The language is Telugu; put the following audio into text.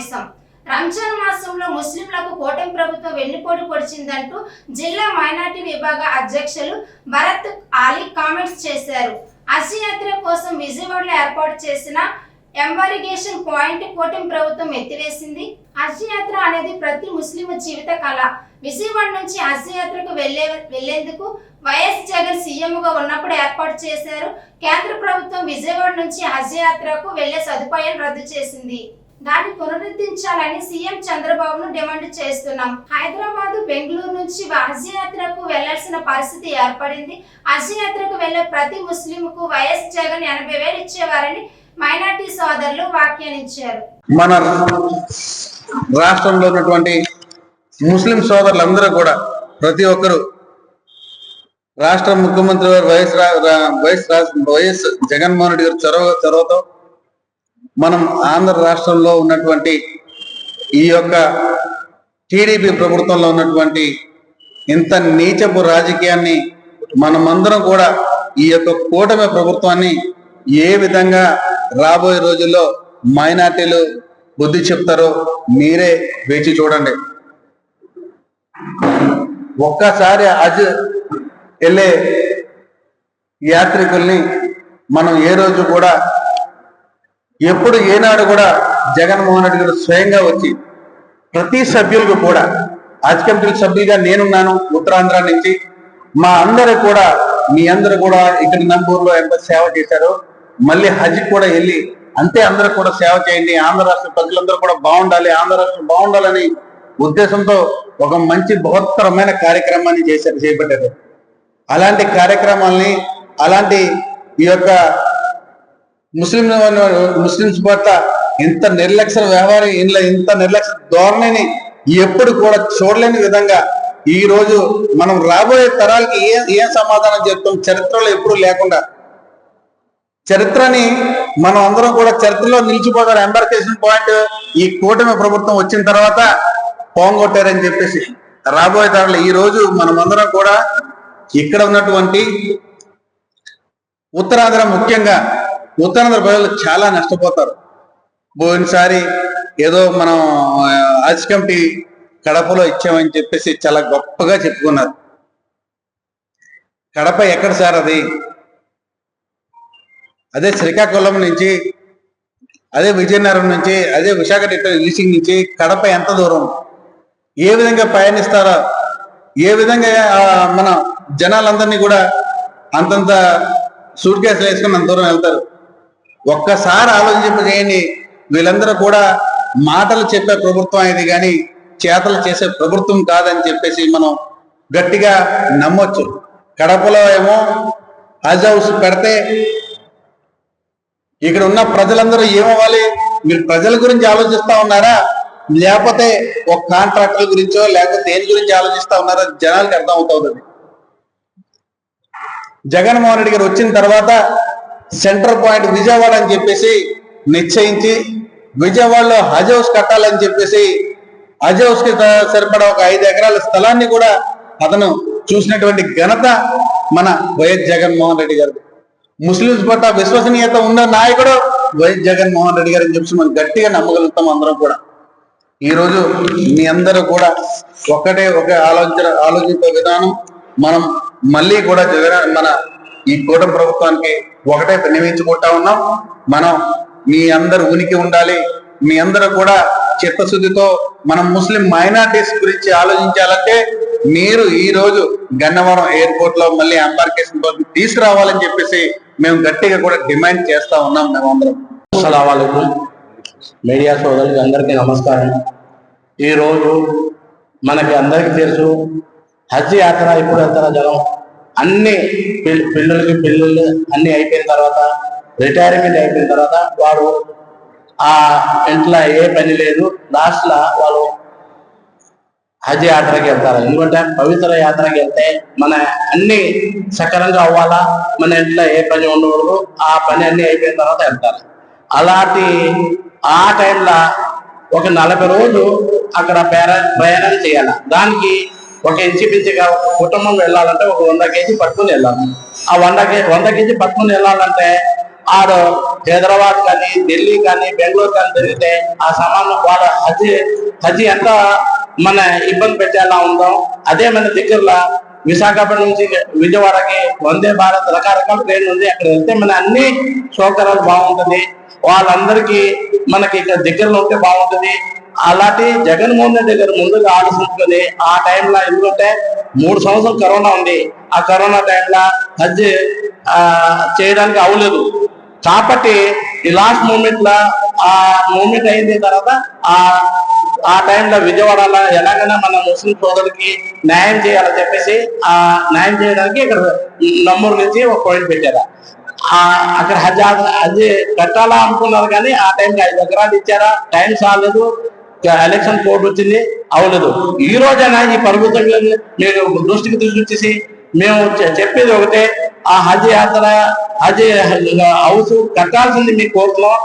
సమావేశం రంజాన్ మాసంలో ముస్లింలకు కూటమి ప్రభుత్వం వెన్నుపోటు పొడిచిందంటూ జిల్లా మైనార్టీ విభాగ అధ్యక్షులు భరత్ ఆలీ కామెంట్స్ చేశారు. హజ్ యాత్ర కోసం విజయవాడలో ఏర్పాటు చేసిన ఎంబారిగేషన్ పాయింట్ కూటమి ప్రభుత్వం ఎత్తివేసింది. హజ్ యాత్ర అనేది ప్రతి ముస్లిం జీవిత కళ. విజయవాడ నుంచి హజ్ యాత్రకు వెళ్ళే వెళ్ళేందుకు వైఎస్ జగన్ సీఎంగా ఉన్నప్పుడు ఏర్పాటు చేశారు. కేంద్ర ప్రభుత్వం విజయవాడ నుంచి హజ్ యాత్రకు వెళ్ళే సదుపాయం రద్దు చేసింది. దాన్ని పునరుద్ధరించాలని సీఎం చంద్రబాబును డిమాండ్ చేస్తున్నాం. హైదరాబాద్ బెంగళూరు నుంచి హజ్యాత్రకు వెళ్ళాల్సిన పరిస్థితి ఏర్పడింది. హజ్యాత్రకు వెళ్ళే ప్రతి ముస్లింకు వైఎస్ జగన్ ఎనభై వేలు ఇచ్చేవారని మైనార్టీ సోదరులు వ్యాఖ్యానించారు. మన రాష్ట్రంలో ఉన్నటువంటి ముస్లిం సోదరులందరూ కూడా ప్రతి ఒక్కరు రాష్ట్ర ముఖ్యమంత్రి గారు YS YS YS Jaganmohan Reddy గారు చొరవ చొరవతో మనం ఆంధ్ర రాష్ట్రంలో ఉన్నటువంటి ఈ యొక్క టీడీపీ ప్రభుత్వంలో ఉన్నటువంటి ఇంత నీచపు రాజకీయాన్ని మనమందరం కూడా ఈ యొక్క కూటమి ప్రభుత్వాన్ని ఏ విధంగా రాబోయే రోజుల్లో మైనార్టీలు బుద్ధి చెప్తారో మీరే వేచి చూడండి. ఒక్కసారి అజ్ వెళ్ళే యాత్రికుల్ని మనం ఏ రోజు కూడా ఎప్పుడు ఏనాడు కూడా జగన్మోహన్ రెడ్డి గారు స్వయంగా వచ్చి ప్రతి సభ్యులకు కూడా హజ్ కమిటీ సభ్యులుగా నేనున్నాను ఉత్తరాంధ్ర నుంచి మా అందరూ కూడా మీ అందరూ కూడా ఇక్కడ నంబూరులో ఎంత సేవ చేశారో. మళ్ళీ హజ్ కూడా వెళ్ళి అంతే అందరూ కూడా సేవ చేయండి ఆంధ్ర రాష్ట్ర ప్రజలందరూ కూడా బాగుండాలి ఆంధ్ర రాష్ట్రం బాగుండాలని ఉద్దేశంతో ఒక మంచి బృహత్తరమైన కార్యక్రమాన్ని చేశారు చేపట్టారు. అలాంటి కార్యక్రమాల్ని అలాంటి ఈ యొక్క ముస్లిం ముస్లింస్ పట్ల ఇంత నిర్లక్ష్య వ్యవహారం ఇంట్లో ఇంత నిర్లక్ష్య ధోరణిని ఎప్పుడు కూడా చూడలేని విధంగా ఈ రోజు మనం రాబోయే తరాలకి ఏ ఏం సమాధానం చెప్తాం? చరిత్రలో ఎప్పుడు లేకుండా. చరిత్రని మనం అందరం కూడా చరిత్రలో నిలిచిపోతారు ఎంబర్కేషన్ పాయింట్ ఈ కూటమి ప్రభుత్వం వచ్చిన తర్వాత పోంగొట్టారని చెప్పేసి రాబోయే తరాలు ఈ రోజు మనమందరం కూడా ఇక్కడ ఉన్నటువంటి ఉత్తరాంధ్ర ముఖ్యంగా ఉత్తరాంధ్ర ప్రజలు చాలా నష్టపోతారు. పోయినసారి ఏదో మనం ఆజ్ కమిటీ కడపలో ఇచ్చామని చెప్పేసి చాలా గొప్పగా చెప్పుకున్నారు. కడప ఎక్కడ సార్ అది? అదే శ్రీకాకుళం నుంచి అదే విజయనగరం నుంచి అదే విశాఖ లీసింగ్ నుంచి కడప ఎంత దూరం? ఏ విధంగా పయనిస్తారో ఏ విధంగా మన జనాలందరినీ కూడా అంతంత సూట్ కేసులు వేసుకుని అంత దూరం వెళ్తారు? ఒక్కసారి ఆలోచింప వీళ్ళందరూ కూడా మాటలు చెప్పే ప్రభుత్వం ఇది కానీ చేతలు చేసే ప్రభుత్వం కాదని చెప్పేసి మనం గట్టిగా నమ్మొచ్చు. కడపలో ఏమో హజ్ హౌస్ పెడితే ఇక్కడ ఉన్న ప్రజలందరూ ఏమవ్వాలి? మీరు ప్రజల గురించి ఆలోచిస్తా ఉన్నారా? లేకపోతే ఒక కాంట్రాక్టర్ గురించో లేకపోతే దేని గురించి ఆలోచిస్తా ఉన్నారా జనాలకి అర్థం అవుతుంది జగన్మోహన్ రెడ్డి గారు వచ్చిన తర్వాత సెంటర్ పాయింట్ విజయవాడ అని చెప్పేసి నిశ్చయించి విజయవాడలో హజ్ హౌస్ కట్టాలని చెప్పేసి హజ్ హౌస్కి స- సరిపడా ఒక ఐదు ఎకరాల స్థలాన్ని కూడా అతను చూసినటువంటి ఘనత మన వైఎస్ జగన్మోహన్ రెడ్డి గారు ముస్లింస్ పట్ల విశ్వసనీయత ఉన్న నాయకుడు వైఎస్ జగన్మోహన్ రెడ్డి గారు అని చెప్పి మనం గట్టిగా నమ్మగలుగుతాం అందరం కూడా. ఈరోజు మీ అందరూ కూడా ఒక్కటే ఒక ఆలోచన ఆలోచించే విధానం మనం మళ్ళీ కూడా జగన్ మన ఈ కూటమి ప్రభుత్వానికి ఒకటే వినియోగించుకుంటా ఉన్నాం. మనం మీ అందరు ఉనికి ఉండాలి. మీ అందరూ కూడా చిత్తశుద్ధితో మనం ముస్లిం మైనార్టీస్ గురించి ఆలోచించాలంటే మీరు ఈ రోజు గన్నవరం ఎయిర్పోర్ట్లో మళ్ళీ ఎంబార్కేషన్ తీసుకురావాలని చెప్పేసి మేము గట్టిగా కూడా డిమాండ్ చేస్తా ఉన్నాం మేమందరం అస్సలాము మీడియా సోదరు అందరికీ నమస్కారం. ఈరోజు మనకి అందరికీ తెలుసు హజ్ యాత్ర ఎప్పుడు వెళ్తారా జనం? అన్ని పిల్లలకి పిల్లలు అన్ని అయిపోయిన తర్వాత రిటైర్మెంట్ అయిపోయిన తర్వాత వాడు ఆ ఇంట్లో ఏ పని లేదు. లాస్ట్లో వాళ్ళు హజ్ యాత్రకి వెళ్తారు. ఎందుకంటే పవిత్ర యాత్రకి వెళ్తే మన అన్ని సకరంగా అవ్వాలా? మన ఇంట్లో ఏ పని ఉండకూడదు. ఆ పని అన్ని అయిపోయిన తర్వాత వెళ్తారు. అలాంటి ఆ టైంలో ఒక నలభై రోజులు అక్కడ ప్రయాణం చేయాలి. దానికి ఒక ఇంచుమించుగా ఒక కుటుంబం వెళ్ళాలంటే ఒక వంద కేజీ పట్టుకుని వెళ్ళాలి. ఆ వంద కే వంద కేజీ పట్టుకుని వెళ్ళాలంటే ఆడు హైదరాబాద్ కానీ ఢిల్లీ కానీ బెంగళూరు కానీ తిరిగితే ఆ సమానం వాళ్ళ హజ్ హజ్ ఎంత మన ఇబ్బంది పెట్టేలా ఉందో అదే మన దగ్గరలో విశాఖపట్నం నుంచి విజయవాడకి వందే భారత్ రకరకాల ట్రైన్ ఉంది. అక్కడ వెళ్తే మన అన్ని సౌకర్యాలు బాగుంటుంది. వాళ్ళందరికీ మనకి ఇక్కడ దగ్గరలో ఉంటే బాగుంటుంది. అలాంటి జగన్మోహన్ రెడ్డి గారు ముందుగా ఆలోచించుకొని ఆ టైంలో ఎందుకంటే మూడు సంవత్సరం కరోనా ఉంది. ఆ కరోనా టైంలో హజ్ చేయడానికి అవ్వలేదు. కాబట్టి ఈ లాస్ట్ మూమెంట్లో ఆ మూమెంట్ అయిన తర్వాత ఆ ఆ టైంలో విజయవాడలో ఎలాగైనా మన ముస్లిం సోదరులకి న్యాయం చేయాలని చెప్పేసి ఆ న్యాయం చేయడానికి ఇక్కడ నమ్మూరు నుంచి ఒక పాయింట్ పెట్టారు. ఆ అక్కడ హజ్ ఆద- హజ్ కట్టాలా అనుకున్నారు కానీ ఆ టైంకి ఐదు ఎకరాలు ఇచ్చారా? టైం సాలేదు ఎలక్షన్ కోడ్ వచ్చింది అవలేదు ఈ రోజైనా ఈ ప్రభుత్వం మీరు దృష్టికి తీసుకొచ్చేసి మేము చె- చెప్పేది ఒకటే ఆ హజ్ యాత్ర హజ్ హౌస్ కట్టాల్సింది మీకు కోరుతున్నాం.